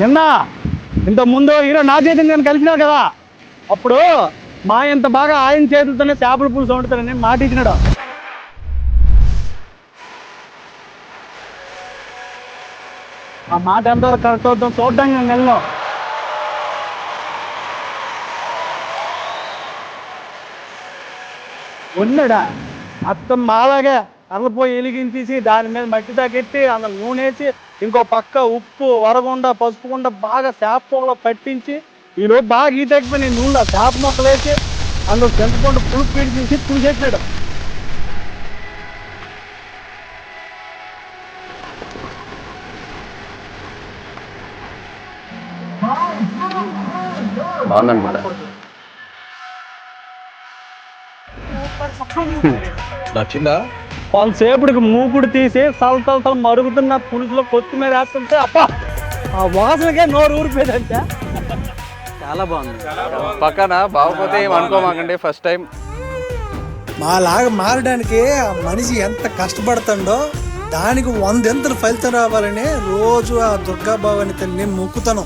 నిన్న ఇంత ముందు హీరో నా చేతిని నేను కదా. అప్పుడు మా ఇంత బాగా ఆయన చేతులతోనే చేపల పులుసు వండుతానని మాట ఇచ్చినాడు. ఆ మాట ఎంతవరకు కరెక్ట్ అవుతాం చూడడానికి వెళ్ళాం ఉన్నాడా? మొత్తం మాలాగే అల్లపోయి వెలిగించేసి దాని మీద మట్టి తగ్గెట్టి అందులో నూనె వేసి ఇంకో పక్క ఉప్పు వరగుండ పసుపు గుండ బాగా పొగలో పట్టించి ఈరోజు బాగా ఈత ఎక్కిపోయి నేను చేప మొక్కలు వేసి అందులో చింతపండు పులుపు పీడి తీసి పులిసేసాడు నచ్చిందా? కొంతసేపటికి మూకుడు తీసి తల తల తల మరుగుతున్న పులుసులో కొత్తిమీర వేస్తుంటే అప్ప ఆ వాసనకే నోరు ఊరిపోయిందంటే. చాలా బాగుంది. పక్కన బాగోపోతే ఏం అనుకోమాకండి ఫస్ట్ టైం మాలాగా మారడానికి ఆ మనిషి ఎంత కష్టపడుతుండో దానికి వందెంతలు ఫలితం రావాలని రోజు ఆ దుర్గా భవాని తల్లిని మొక్కుతాను